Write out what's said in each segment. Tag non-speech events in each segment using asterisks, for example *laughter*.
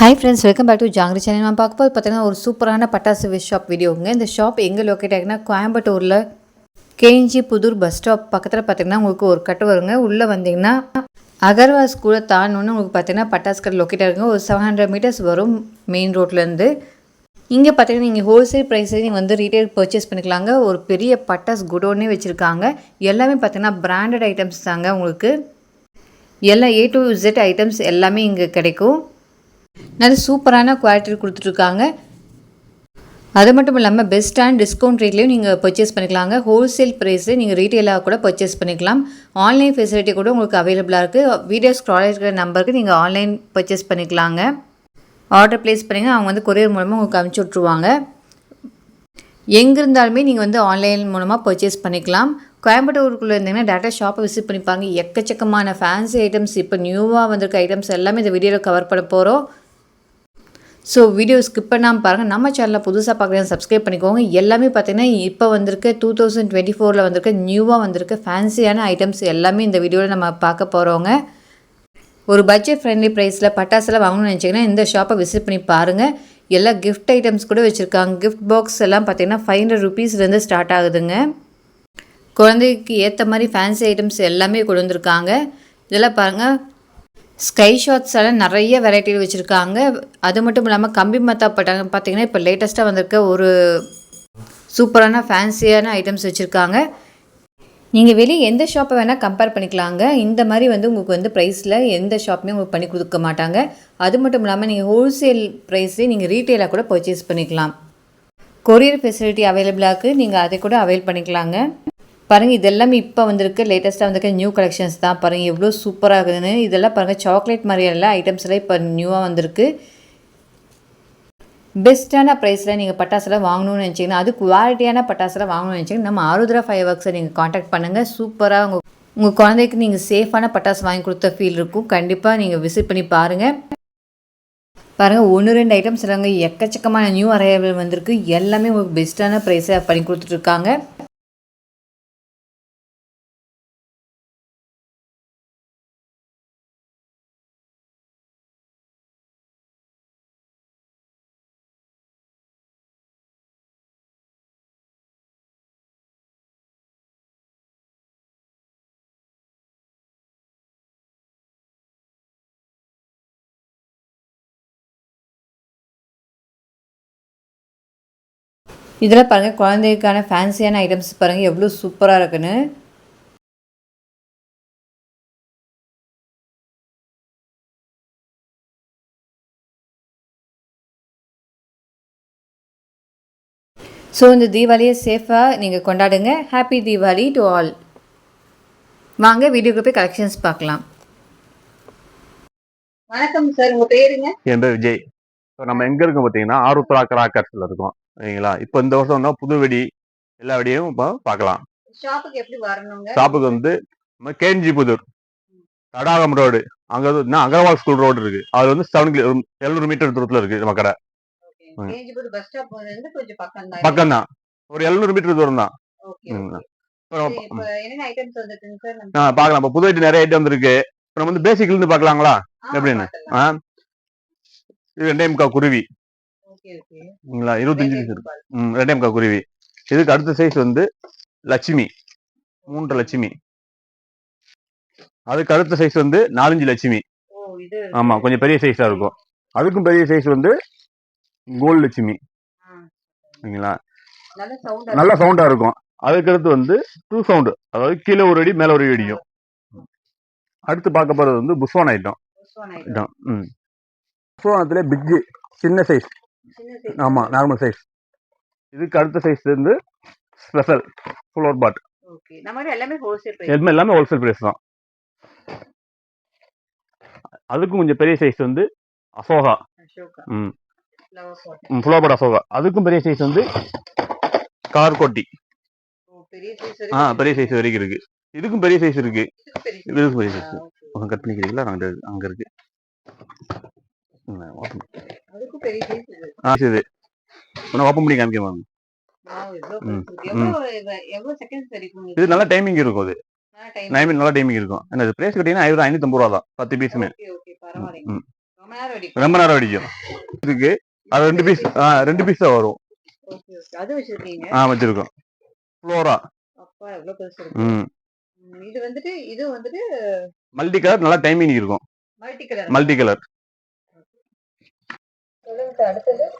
Hi friends welcome back to Jangiri channel நான் பார்க்க போது பார்த்தீங்கன்னா ஒரு சூப்பரான பட்டாசு விஷ் ஷாப் வீடியோங்க இந்த ஷாப் எங்கே லொக்கேட் ஆகினா கோயம்புத்தூரில் கேஞ்சி புதூர் பஸ் ஸ்டாப் பக்கத்தில் பார்த்தீங்கன்னா உங்களுக்கு ஒரு கட்டு வருங்க. உள்ளே வந்தீங்கன்னா அகர்வாஸ் ஸ்கூலை தாண்டணுன்னு உங்களுக்கு பார்த்தீங்கன்னா பட்டாசு கடை லொக்கேட் ஆகுங்க ஒரு செவன் ஹண்ட்ரட் மீட்டர்ஸ் வரும் மெயின் ரோட்லேருந்து இங்கே பார்த்தீங்கன்னா நீங்கள் ஹோல்சேல் ப்ரைஸே நீங்கள் வந்து ரீட்டைல் பர்ச்சேஸ் பண்ணிக்கலாங்க. ஒரு பெரிய பட்டாஸ் குடோன்னே வச்சுருக்காங்க. எல்லாமே பார்த்தீங்கன்னா பிராண்டட் ஐட்டம்ஸ் தாங்க உங்களுக்கு. எல்லா ஏ டு ஜெட் ஐட்டம்ஸ் எல்லாமே இங்கே கிடைக்கும். நல்ல சூப்பரான குவாலிட்டி கொடுத்துட்ருக்காங்க. அது மட்டும் இல்லாமல் பெஸ்ட் அண்ட் டிஸ்கவுண்ட் ரேட்லேயும் நீங்கள் பர்ச்சேஸ் பண்ணிக்கலாங்க. ஹோல்சேல் ப்ரைஸு நீங்கள் ரீட்டெயிலாக கூட பர்ச்சேஸ் பண்ணிக்கலாம். ஆன்லைன் ஃபெசிலிட்டி கூட உங்களுக்கு அவைலபிளாக இருக்குது வீடியோ ஸ்க்ரால் இருக்கிற நம்பருக்கு நீங்கள் ஆன்லைன் பர்ச்சேஸ் பண்ணிக்கலாங்க. ஆர்டர் ப்ளேஸ் பண்ணிங்க. அவங்க வந்து கொரியர் மூலமாக உங்களுக்கு அனுப்பிச்சி விட்ருவாங்க எங்கே இருந்தாலுமே நீங்கள் வந்து ஆன்லைன் மூலமாக பர்ச்சேஸ் பண்ணிக்கலாம். கோயம்புத்தூருக்குள்ளே இருந்தீங்கன்னா டேட்டா ஷாப்பை விசிட் பண்ணிப்பாங்க. எக்கச்சக்கமான ஃபேன்சி ஐட்டம்ஸ் இப்போ நியூவாக வந்திருக்க ஐட்டம்ஸ் எல்லாமே இந்த வீடியோவில் கவர் பண்ண போகிறோம் ஸோ வீடியோ ஸ்கிப் பண்ணாமல் பாருங்கள் நம்ம சேனலில் புதுசாக பார்க்குறேன் சப்ஸ்கிரைப் பண்ணிக்கோங்க. எல்லாமே பார்த்தீங்கன்னா இப்போ வந்திருக்க டூ தௌசண்ட் டுவெண்ட்டி ஃபோரில் வந்திருக்க நியூவாக வந்திருக்க ஃபேன்சியான ஐட்டம்ஸ் எல்லாமே இந்த வீடியோவில் நம்ம பார்க்க போகிறோங்க ஒரு பட்ஜெட் ஃப்ரெண்ட்லி ப்ரைஸில் பட்டாசுலாம் வாங்கணும்னு நினச்சிங்கன்னா இந்த ஷாப்பை விசிட் பண்ணி பாருங்கள் எல்லா கிஃப்ட் ஐட்டம்ஸ் கூட வச்சுருக்காங்க. கிஃப்ட் பாக்ஸ் எல்லாம் பார்த்தீங்கன்னா ஃபைவ் ஹண்ட்ரட் ருபீஸ்லேருந்து ஸ்டார்ட் ஆகுதுங்க. குழந்தைக்கு ஏற்ற மாதிரி ஃபேன்சி ஐட்டம்ஸ் எல்லாமே கொண்டு வந்திருக்காங்க இதெல்லாம் பாருங்கள் ஸ்கை ஷாட்ஸ் எல்லாம் நிறைய வெரைட்டியில் வச்சுருக்காங்க. அது மட்டும் இல்லாமல் கம்பி மத்தா பட்டாங்க பார்த்திங்கன்னா இப்போ லேட்டஸ்ட்டாக வந்திருக்க ஒரு சூப்பரான ஃபேன்சியான ஐட்டம்ஸ் வச்சுருக்காங்க. நீங்கள் வெளியே எந்த ஷாப்பை வேணால் கம்பேர் பண்ணிக்கலாங்க. இந்த மாதிரி வந்து உங்களுக்கு வந்து ப்ரைஸில் எந்த ஷாப்புமே உங்களுக்கு பண்ணி கொடுக்க மாட்டாங்க. அது மட்டும் இல்லாமல் நீங்கள் ஹோல்சேல் ப்ரைஸ்லேயே நீங்கள் ரீட்டெயிலாக கூட பர்ச்சேஸ் பண்ணிக்கலாம். கொரியர் ஃபெசிலிட்டி அவைலபிளாக இருக்குது நீங்கள் அதை கூட அவைல் பண்ணிக்கலாங்க. பாருங்கள் இதெல்லாமே இப்போ வந்திருக்கு. லேட்டஸ்ட்டாக வந்திருக்க நியூ கலெக்ஷன்ஸ் தான். பாருங்கள் எவ்வளோ சூப்பராக இருக்குதுன்னு. இதெல்லாம் பாருங்கள் சாக்லேட் மாதிரியெல்லாம் ஐட்டம்ஸ்லாம் இப்போ நியூவாக வந்திருக்கு. பெஸ்ட்டான ப்ரைஸில் நீங்கள் பட்டாசுலாம் வாங்கணும்னு நினச்சிங்கன்னா அது குவாலிட்டியான பட்டாசுலாம் வாங்கணும்னு நினச்சிங்கன்னா நம்ம ஆருத்ரா ஃபைவ் ஒர்க்ஸை நீங்கள் காண்டாக்ட் பண்ணுங்கள் சூப்பராக உங்கள் உங்கள் குழந்தைக்கு நீங்கள் சேஃபான பட்டாசு வாங்கி கொடுத்த ஃபீல் இருக்கும். கண்டிப்பாக நீங்கள் விசிட் பண்ணி பாருங்கள் பாருங்கள் ஒன்று ரெண்டு ஐட்டம்ஸ் இருக்காங்க எக்கச்சக்கமான நியூ அரைவல் வந்திருக்கு. எல்லாமே உங்களுக்கு பெஸ்ட்டான ப்ரைஸை பண்ணி கொடுத்துட்ருக்காங்க இதில் பாருங்கள் குழந்தைக்கான ஃபேன்சியான ஐட்டம்ஸ் பாருங்கள் எவ்வளோ சூப்பராக இருக்குன்னு. ஸோ இந்த தீபாவளியை சேஃபாக நீங்கள் கொண்டாடுங்க. ஹாப்பி தீபாவளி டு ஆல் வாங்க வீடியோக்கு போய் கலெக்ஷன்ஸ் பார்க்கலாம். வணக்கம் சார் உங்க பேருங்க என் பேர் விஜய். ஸோ நம்ம எங்க இருக்கோம் பார்த்தீங்கன்னா ஆருத்ரா கிராக்கர்ஸ்ல இருக்கோம். சரிங்களா? இப்போ இந்த வருஷம் வந்து புது வெடி எல்லா வெடியும் இப்போ பார்க்கலாம் ஷாப்புக்கு எப்படி வரணுங்க? ஷாப்புக்கு வந்து நம்ம கேஞ்சி புதூர் தடாகம் ரோடு. அங்க வந்து அகர்வால் ஸ்கூல் ரோடு இருக்கு. அது வந்து செவன் கிலோ எழுநூறு மீட்டர் தூரத்துல இருக்கு நம்ம கடை. பக்கம் தான் ஒரு எழுநூறு மீட்டர் தூரம் தான் ஓகே. ம். ஓகே. அப்புறம் சரி, இப்ப புது வெடி நிறைய ஐட்டம் இருக்கு. நம்ம வந்து பேசிக்ல இருந்து பார்க்கலாங்களா? ஆ, எப்படின்னு? இது ரெண்டே முக்கா குருவி. ஓகே ஓகே சரிங்களா இருபத்தஞ்சு பீஸ் இருக்கு. ம் குருவி. இதுக்கு அடுத்த சைஸ் வந்து லட்சுமி. மூன்று லட்சுமி. அதுக்கு அடுத்த சைஸ் வந்து நாலஞ்சு லட்சுமி. ஆமா கொஞ்சம் பெரிய சைஸா இருக்கும். அதுக்கும் பெரிய சைஸ் வந்து கோல்டு லட்சுமி. சரிங்களா நல்ல சவுண்ட் இருக்கும். அதுக்கு அடுத்து வந்து டூ சவுண்டு அதாவது கீழே ஒரு அடி மேல ஒரு அடி அடிக்கும். அடுத்து பார்க்க போறது வந்து புஸ்வான் ஐட்டம் ஐட்டம் ம். புஸ்வானத்துல பிக்கு சின்ன சைஸ் சின்ன size. ஆமா நார்மல் சைஸ் இதுக்கு அடுத்த சைஸ் வந்து ஸ்பெஷல் ஃபுல் பாட் ஓகே நம்ம கிட்ட எல்லாமே ஹோல்சேல் பிரைஸ் எல்லாமே ஹோல்சேல் பிரைஸ் தான். அதுக்கும் கொஞ்சம் பெரிய சைஸ் வந்து அசோகா. அசோகா. ம். ஃபுல்லோபட் அசோகா. அதுக்கும் பெரிய சைஸ் வந்து பெரிய சைஸ் ஆ பெரிய சைஸ் வரைக்கும் இருக்கு. இதுக்கும் பெரிய சைஸ் இருக்கு. இதுக்கும் பெரிய சைஸ். கட் பண்ணிக்கிறீங்களா? அங்க அங்க இருக்கு. ஆ சரி. ஒன்று ஓப்பன் பண்ணி காமிக்கிறேன் வாவ் எவ்வளவு ம், பெருசு இருக்கு. எவ்வளவு இது- நல்ல டைமிங் இருக்கும் அது. டைமிங் நல்ல டைமிங் இருக்கும். என்ன பிரைஸ் கட்டிங்கன்னா ஐநூறு ஐநூத்தம்பது ரூபா தான் பத்து பீஸுமே. ரொம்ப நேரம் அடிக்கும். இருக்கு அது ரெண்டு பீஸ் ரெண்டு பீஸ் தான் வரும். ஆ வச்சிருக்கோம். ஃப்ளோரா ம். இது வந்துட்டு இது வந்துட்டு மல்டி கலர் நல்லா டைமிங் இருக்கும். மல்டி கலர் மல்டி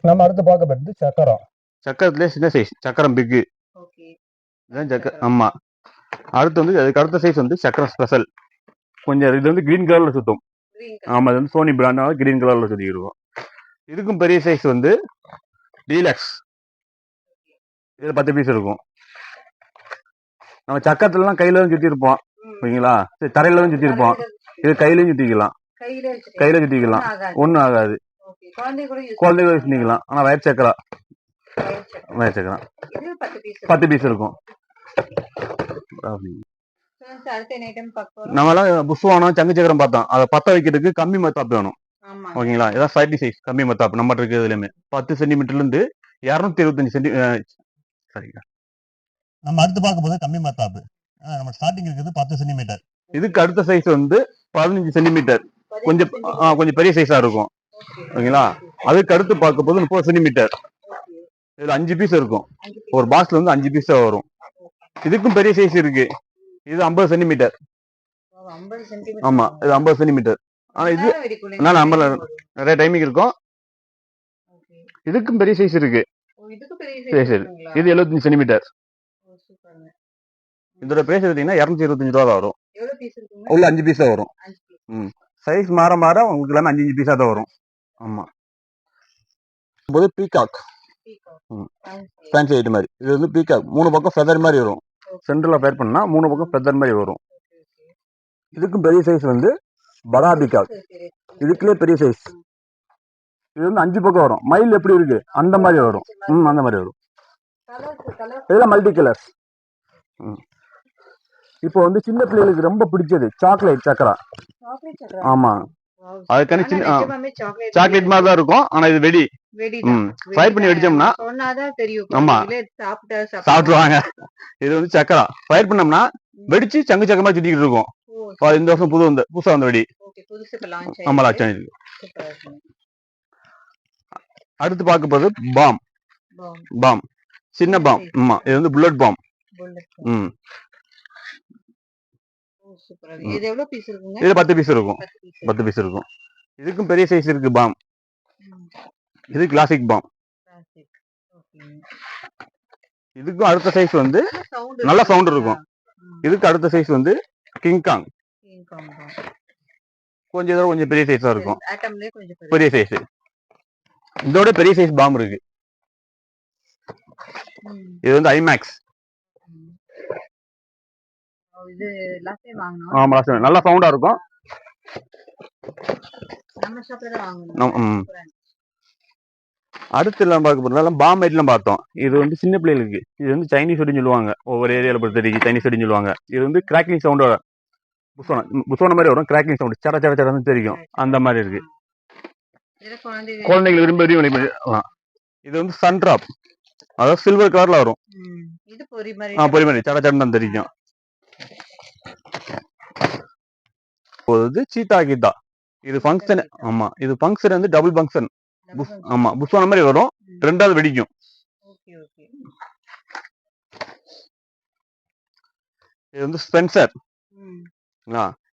நம்ம அடுத்து பார்க்க போறது சக்கரம். சக்கரத்திலே சின்ன சைஸ் சக்கரம் பிக்கு ஓகே இதான் சக்கர ஆமா. அடுத்து வந்து அதுக்கு அடுத்த சைஸ் வந்து சக்கரம் ஸ்பெஷல் கொஞ்சம் இது வந்து கிரீன் கலர்ல சுத்தும். ஆமா இது வந்து சோனி பிராண்டால கிரீன் கலர்ல சுத்தி இருக்கும். இதுக்கும் பெரிய சைஸ் வந்து டீலக்ஸ் இதுல பத்து பீஸ் இருக்கும். நம்ம சக்கரத்துலலாம் கையில தான் சுத்தி இருப்போம். ஓகேங்களா சரி, தரையில தான் சுத்தி இருப்போம். இது கையிலயும் சுத்திக்கலாம். கையில சுத்திக்கலாம். ஒண்ணும் ஆகாது. ஒன்றும் ஆகாது. குழந்தை கூட யூஸ் பண்ணிக்கலாம். ஆனா வயர் சக்கரா. வயர் சக்கரம் இது பத்து பீஸ் இருக்கும். நம்மளாம் புஷ்வானம் சங்கு சக்கரம் பார்த்தோம். அதை பத்த வைக்கிறதுக்கு கம்மி மத்தாப்பு வேணும். ஓகேங்களா? இதான் சைட்டி சைஸ் கம்மி மத்தாப்பு. நம்ம இருக்கு இதுலயுமே பத்து சென்டிமீட்டர்ல இருந்து இரநூத்தி இருபத்தஞ்சு சென்டி சரிங்க நம்ம அடுத்து பார்க்க போது கம்மி மத்தாப்பு. நம்ம ஸ்டார்டிங் இருக்குது பத்து சென்டிமீட்டர் இதுக்கு அடுத்த சைஸ் வந்து பதினஞ்சு சென்டிமீட்டர் கொஞ்சம் கொஞ்சம் பெரிய சைஸா இருக்கும். ஓகேங்களா? அதுக்கு அடுத்து பார்க்க போது முப்பது சென்டிமீட்டர். இதுல அஞ்சு பீஸ் இருக்கும். ஒரு பாக்ஸ்ல வந்து அஞ்சு பீஸ் வரும். இதுக்கும் பெரிய சைஸ் இருக்கு. இது ஐம்பது சென்டிமீட்டர். ஐம்பது ஆமா இது ஐம்பது சென்டிமீட்டர். ஆனா இது நான் நம்பல. நிறைய டைமிங் இருக்கும். இதுக்கும் பெரிய சைஸ் இருக்கு. சரி. இது எழுபத்தஞ்சு சென்டிமீட்டர். இதோட பிரைஸ் எடுத்தீங்கன்னா இரநூத்தி இருபத்தஞ்சு ரூபா வரும். உள்ள அஞ்சு பீஸ் தான் வரும். piece. சைஸ் மாற மாற உங்களுக்கு எல்லாமே அஞ்சு அஞ்சு பீஸா தான் வரும். ஆமா. போது பீகாக். ம். ஃபேன்சி ஐட்டம் மாதிரி. இது வந்து பீகாக் மூணு பக்கம் ஃபெதர் மாதிரி வரும். சென்டர்ல ஃபேர் பண்ணா மூணு பக்கம் ஃபெதர் மாதிரி வரும். இதுக்கும் பெரிய சைஸ் வந்து படா பீகாக். இதுக்குள்ளே பெரிய சைஸ் இது வந்து அஞ்சு பக்கம் வரும். மயில் எப்படி இருக்கு? அந்த மாதிரி வரும். ம் அந்த மாதிரி வரும். இதெல்லாம் மல்டி கலர்ஸ் இப்போ வந்து சின்ன பிள்ளைகளுக்கு ரொம்ப பிடிச்சது. சாக்லேட் சக்கரா. Chocolate சக்கரை. ஆமா. Wow, அதுக்கான சின்ன- சாக்லேட் மாதிரி தான் இருக்கும். ஆனா இது வெடி. ஃப்ரை பண்ணி. வெடிச்சோம்னா சொன்னாதான் தெரியும். ஆமா. சாப்பிட்டுருவாங்க. இது வந்து சக்கரா. ஃபயர் பண்ணோம்னா வெடிச்சு சங்கு சக்கரமா சுத்திக்கிட்டு இருக்கும். இந்த வருஷம் புது வந்து புதுசா வந்த வெடி. okay, புதுசு இப்ப launch நம்ம ஆயிருக்கு. லாச்சான் இருக்கு. Super ஆ இருக்குங்க. அடுத்து பார்க்க போறது பாம் பாம் சின்ன பாம் ஆமா இது வந்து புல்லட் பாம். ம். இது எவ்வளவு பீஸ் இருக்குங்க? இது பத்து பீஸ் இருக்கும். பத்து piece. பத்து பீஸ் இருக்கும். இதுக்கும் பெரிய சைஸ் இருக்கு பாம். இது கிளாசிக் பாம். இதுக்கும் அடுத்த சைஸ் வந்து நல்ல sound இருக்கும். இதுக்கு அடுத்த சைஸ் வந்து கிங்காங். கொஞ்சம் இதோட கொஞ்சம் பெரிய சைஸா இருக்கும். பெரிய. சைஸ் இதோட பெரிய சைஸ் பாம் இருக்கு. இது வந்து ஐமேக்ஸ் இது. ஆமா நல்லா சவுண்டா இருக்கும். நம்ம ஷாப்ல தான் வாங்கணும். நம்- ம். அடுத்து எல்லாம் பார்க்க போறதால பாம் ஐட்லாம் பார்த்தோம். இது வந்து சின்ன பிள்ளைகளுக்கு. இது வந்து சைனீஸ் வெடின்னு சொல்லுவாங்க. ஒவ்வொரு ஏரியால பொறுத்த வரைக்கும் சைனீஸ் வெடின்னு சொல்லுவாங்க. இது வந்து கிராக்கிங் சவுண்டோட புஸ்வானம் புஸ்வானம் மாதிரி வரும். கிராக்கிங் சவுண்ட் சட சட சடன்னு தெரியும். அந்த மாதிரி இருக்கு. குழந்தைகள் விரும்பி விரும்பி. இது வந்து சன் டிராப் அதாவது சில்வர் கலர்ல வரும். பொறி மாதிரி. சட சடன்னு தான் தெரியும். இது சீதா கீதா இது ஃபங்க்ஷன் ஆமா இது ஃபங்க்ஷன் வந்து டபுள் ஃபங்க்ஷன் ஆமா புஷ்வானம் மாதிரி வரும். ரெண்டாவது வெடிக்கும். இது வந்து ஸ்பென்சர்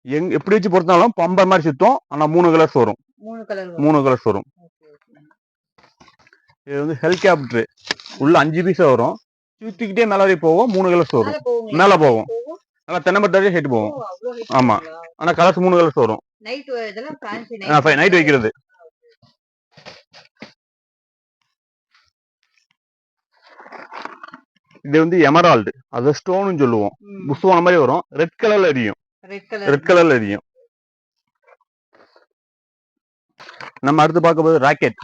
எங் எப்படி வச்சு பொறுத்தாலும் பம்பர் மாதிரி சுத்தம். ஆனா மூணு கலர்ஸ் வரும். மூணு கலர் மூணு கலர்ஸ் வரும். இது வந்து ஹெலிகாப்டர் உள்ள அஞ்சு பீஸ் வரும். சுத்திக்கிட்டே மேல போகும். மூணு கலர்ஸ் வரும். மேல போகும். நல்லா தென்னம்பட்டாவே ஹெட் போகும். ஆமா. ஆனா கலர்ஸ் மூணு கலர்ஸ் வரும். நைட் இதெல்லாம் நைட் வைக்கிறது. இது வந்து எமரால்டு அது ஸ்டோன்னு சொல்லுவோம். புஷ்வான மாதிரி வரும். ரெட் கலர்ல எரியும். ரெட் கலர் ரெட் கலர்ல எரியும். நம்ம அடுத்து பார்க்க போது ராக்கெட்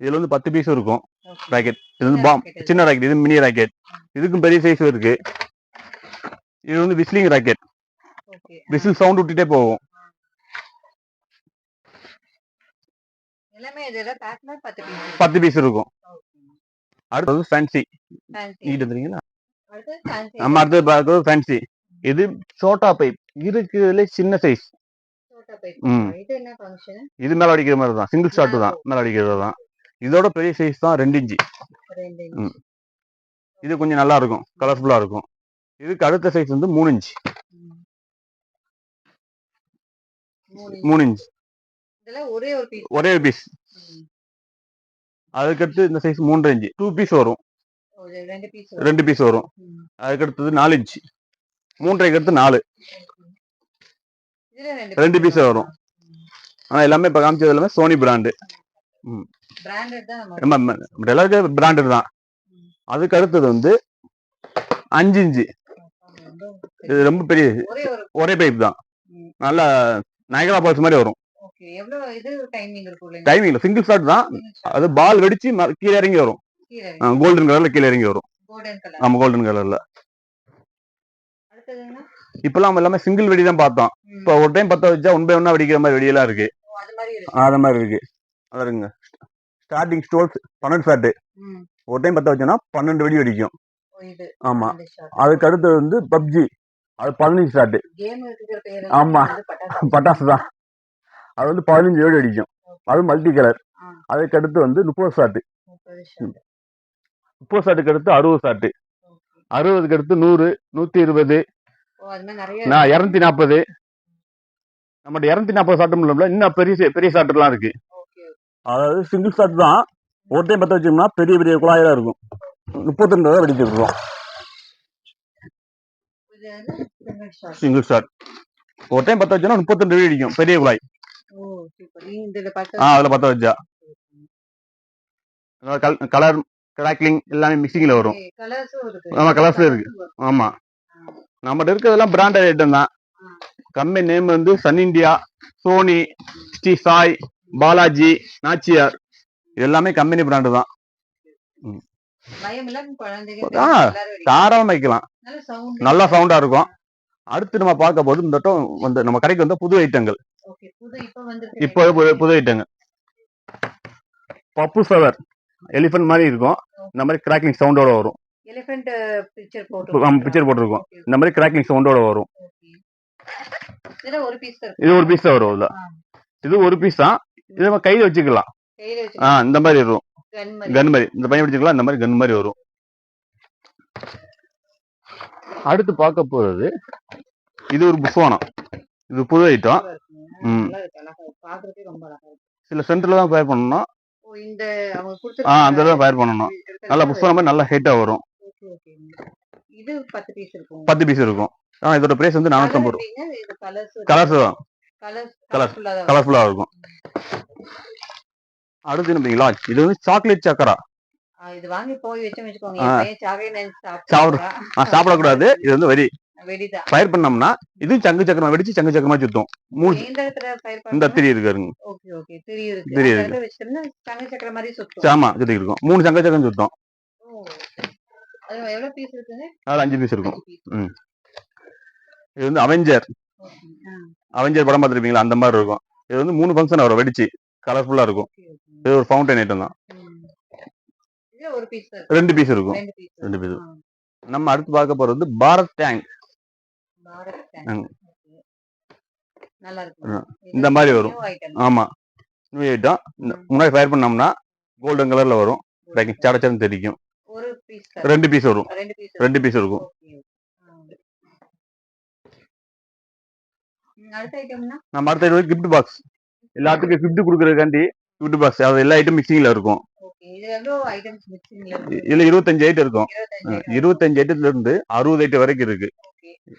இதுல வந்து பத்து பீஸ் இருக்கும். ராக்கெட் இது வந்து பாம். சின்ன ராக்கெட் இது மினி ராக்கெட் இதுக்கும் பெரிய சைஸ் இருக்கு. இது வந்து விஸ்லிங் ராக்கெட் விசில் சவுண்ட் விட்டுட்டே போகும். பத்து பீஸ் இருக்கும். அடுத்தது ஃபேன்சி நீட்டு ஃபேன்சி நம்ம அடுத்து பார்க்கறது ஃபேன்சி இது சோட்டா பைப் இருக்குதுல சின்ன சைஸ். இது மேல அடிக்கிற மாதிரி தான். சிங்கிள் ஷாட் தான். மேல அடிக்கிறது தான். இதோட பெரிய சைஸ் தான் ரெண்டு இன்ச்சு. இது கொஞ்சம் நல்லா இருக்கும். கலர்ஃபுல்லா இருக்கும். இதுக்கு அடுத்த சைஸ் வந்து மூணு இன்ச் ம். மூணு இன்ச் ஒரே ஒரு பீஸ் பீஸ் அதுக்கடுத்து இந்த சைஸ் மூன்றரை இன்ச் டூ பீஸ் வரும். ரெண்டு பீஸ் பீஸ் வரும். அதுக்கடுத்தது நாலு இன்ச் மூன்றரைக்கு அடுத்து நாலு. ரெண்டு piece வரும். ஆனா எல்லாமே இப்ப காமிச்சது எல்லாமே சோனி பிராண்டு பிராண்டட் தான் பிராண்டட் தான். அதுக்கு அடுத்தது வந்து அஞ்சு இன்ச்சு இது ரொம்ப பெரிய ஒரே பைப் தான். நல்லா நயகரா பால்ஸ் மாதிரி வரும். டைமிங் சிங்கிள் ஷாட் தான். அது பால் வெடிச்சு கீழே இறங்கி வரும். கோல்டன் கலர்ல கீழே இறங்கி வரும். ஆமா கோல்டன் கலர்ல இப்பெல்லாம் எல்லாமே சிங்கிள் வெடி தான் பார்த்தோம். இப்போ ஒரு டைம் பத்த வச்சா ஒன் பை ஒன்னா வெடிக்கிற மாதிரி வெடியெல்லாம் இருக்கு. அது மாதிரி இருக்கு. அது மாதிரி இருக்கு. அதான் இருக்குங்க ஸ்டார்டிங் ஸ்டோல்ஸ் பன்னெண்டு ம். ஒரு டைம் பத்த வச்சோன்னா பன்னெண்டு வெடி வெடிக்கும். ஆமா. அதுக்கு அடுத்தது வந்து பப்ஜி அது பதினஞ்சு ஷாட்டு. ஆமா. பட்டாசு தான். அது வந்து பதினஞ்சு வெடி அடிக்கும். அது மல்டி கலர். அதுக்கு அடுத்து வந்து முப்பது ஷாட்டு. முப்பது ஷாட்டுக்கு அடுத்து அறுபது ஷாட்டு. அறுபதுக்கு அடுத்து நூறு நூத்தி இருபது. நான் இரநூத்தி நாற்பது. நம்மகிட்ட இரநூத்தி நாற்பது ஷாட்டும் இல்லைல்ல இன்னும் பெரிய பெரிய ஷாட்டுலாம் இருக்கு. அதாவது சிங்கிள் ஷாட் தான். ஒரு டைம் பற்ற வச்சோம்னா பெரிய பெரிய குழாயாக இருக்கும். முப்பத்தி ரூபா இது வந்து single shot. சிங்கிள் ஷாட் ஒரு டைம் பற்ற வச்சோம்னா முப்பத்தி ரெண்டு அடிக்கும். பெரிய குழாய். பத்து ஆ அதில் பற்ற வச்சா. கலர் கிராக்லிங் எல்லாமே மிக்சிங்ல வரும். கலர்ஸும் இருக்கு ஆமா, colours உம் இருக்கு. ஆமா. நம்மகிட்ட இருக்கிறதெல்லாம் பிராண்டட் ஐட்டம் தான். கம்பெனி நேம் வந்து Sun India Sony Sri Sai Balaji Nachiyar இது எல்லாமே கம்பெனி பிராண்டு தான். தாராளமா வைக்கலாம். நல்ல சவுண்ட் இருக்கும். அடுத்து நம்ம பார்க்க போது இந்த வட்டம் வந்து நம்ம கடைக்கு வந்து புது ஐட்டங்கள் ஓகே புது இப்ப புது- புது ஐட்டங்கள் பப்பு சவர் எலிஃபென்ட் மாதிரி இருக்கும். இந்த மாதிரி கிராக்கிங் சவுண்டோட வரும். எலிஃபென்ட் பிக்சர் பிக்சர் போட்டிருக்கோம். இந்த மாதிரி கிராக்கிங் சவுண்டோட வரும். இதுல ஒரு பீஸ் இருக்கு. இது ஒரு பீஸ் தான் வரும் இதுல இது ஒரு பீஸ் தான் இது நம்ம கையில வச்சுக்கலாம். கையில ஆ வச்சு இந்த மாதிரி வரும் கன் மாதிரி இந்த பையன் வச்சுக்கலாம் இந்த மாதிரி கன் மாதிரி வரும். அடுத்து பார்க்க போறது. இது ஒரு புஷ்வானம் இது புது ஐட்டம் சில சென்டர்ல தான் ஃபயர் பண்ணணும் ஓ இந்த அவங்க ஆ அந்த தான் ஃபயர் பண்ணணும் நல்லா புஷ்வானம் மாதிரி நல்லா ஹைட்டா வரும். ஓகே ஓகே இது பத்து பீஸ் இருக்கும். பத்து பீஸ் இருக்கும். ஆனா இதோட பிரைஸ் வந்து நானூத்தம்பது ரூபா. இது கலர்ஸ் கலர்ஸ் கலர்ஃபுல்லா இருக்கும். அடுத்து பார்த்தீங்களா இது வந்து சாக்லேட் சக்கரா. இது வாங்கி போய் வச்சு வச்சுக்கோங்க. சாப்பிடக்கூடாது. இது வந்து வெடி. ஃபயர் பண்ணோம்னா இது சங்கு சக்கரமா வெடிச்சு சங்கு சக்கரமா சுத்தும். மூணு இந்த திரி இருக்காருங்க திரி இருக்கு. ஆமா சுத்தி இருக்கும். மூணு சங்க சக்கரம் சுத்தம். அது அஞ்சு பீஸ் இருக்கும். இது வந்து அவெஞ்சர் அவெஞ்சர் படம் பார்த்துருப்பீங்களா? அந்த மாதிரி இருக்கும். இது வந்து மூணு ஃபங்க்ஷன் வரும் வெடிச்சு. கலர்ஃபுல்லா இருக்கும். இது ஒரு ஃபவுண்டன் ஐட்டம் தான். ரெண்டு பீஸ் இருக்கும். ரெண்டு பீஸ். நம்ம அடுத்து பார்க்க போறது வந்து பாரத் டேங்க் இந்த மாதிரி வரும். ஆமா. நியூ ஐட்டம் முன்னாடி ஃபயர் பண்ணோம்னா கோல்டன் கலர்ல வரும். பேக்கிங் சடச்சன்னு தெரிக்கும் ரெண்டு பீஸ் வரும். ரெண்டு பீஸ் இருக்கும். நம்ம அடுத்த ஐட்டம் கிஃப்ட் பாக்ஸ் எல்லாத்துக்கும் கிஃப்ட் கொடுக்கறதுக்காண்டி கிஃப்ட் பாக்ஸ் அது எல்லா ஐட்டம் மிக்சிங்ல இருக்கும். இதுல இருபத்தஞ்சு ஐட்டம் இருக்கும். இருபத்தஞ்சு ஐட்டத்துல இருந்து அறுபது ஐட்டம் வரைக்கும் இருக்கு.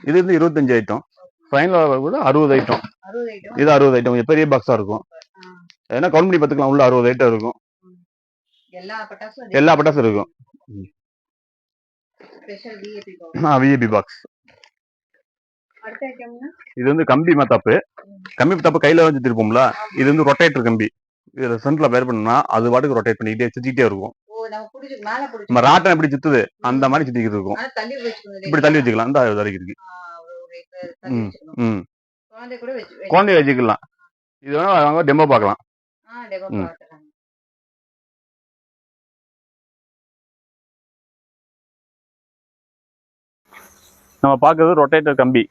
இது வந்து இருபத்தஞ்சு ஐட்டம் ஃபைனல் கூட அறுபது ஐட்டம் இது அறுபது ஐட்டம் கொஞ்சம் பெரிய பாக்ஸா இருக்கும். ஏன்னா கவுண்ட் பண்ணி பார்த்துக்கலாம். உள்ள அறுபது ஐட்டம் இருக்கும். எல்லா பட்டாசும் இருக்கும். விஏபி பாக்ஸ் இது வந்து கம்பி மத்தாப்பு. கம்பி மத்தாப்பு கையில வச்சு திருப்போம்ல இது வந்து ரொட்டேட்டர் கம்பி. இதுல சென்டர்ல பயர் பண்ணா அது பாட்டுக்கு ரொட்டேட் பண்ணிக்கிட்டே சுத்திக்கிட்டே இருக்கும். ஓ நம்ம ராட்டம் எப்படி சுத்துது? அந்த மாதிரி சுத்திக்கிட்டு இருக்கும். இப்படி தள்ளி வச்சுக்கலாம். இந்த வரைக்கும் இருக்கு. ஆ, ஒரு ஒரு தள்ளி வச்சுக்கணும். ம் குழந்தை வச்சுக்கலாம். இது வேணா அவங்க டெமோ பார்க்கலாம். ஆ டெமோ ம். பார்க்கலாம். நம்ம பார்க்கறது ரொட்டேட்டர் கம்பி.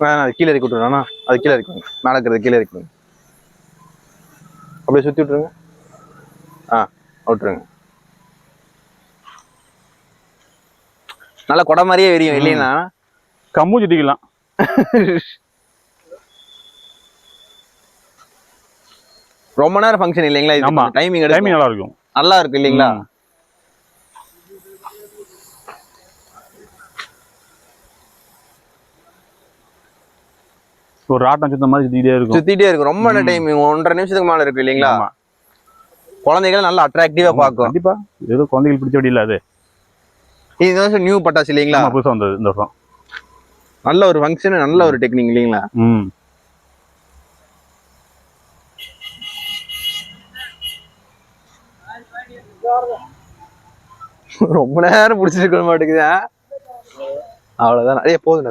வேணாம் அது கீழே இறக்கி விட்டுருவானா அது கீழே இறக்கி விடுங்க. மேலே இருக்கிறது கீழே இறக்கி விடுங்க. அப்படியே சுற்றி விட்டுருங்க. ஆ விட்டுருங்க. நல்லா கொடை மாதிரியே விரியும் இல்லைன்னா கம்பு சுத்திக்கலாம் *laughs* ரொம்ப நேரம் ஃபங்க்ஷன் இல்லைங்களா? ஆமா. இது டைமிங் டைமிங் நல்லா இருக்கும் நல்லா இருக்கு இல்லைங்களா. ஒரு ஆட்டம் சுத்த மாதிரி சுத்திக்கிட்டே இருக்கும். சுத்திட்டே இருக்கு ரொம்ப ம். டைம் ஒன்றரை நிமிஷத்துக்கு மேல இருக்கு இல்லைங்களா. குழந்தைகள் நல்லா அட்ராக்டிவா பார்க்கும். கண்டிப்பா. ஏதோ குழந்தைகள் பிடிச்ச வழி இல்ல அது. இது வருஷம் நியூ பட்டாசு இல்லைங்களா? புதுசா வந்தது இந்த வருஷம் நல்ல ஒரு ஃபங்க்ஷன் நல்ல ஒரு டெக்னிக் இல்லைங்களா? ம். ரொம்ப நேரம் பிடிச்சிருக்க மாட்டேங்குது அவ்வளவுதான். நிறைய போதும்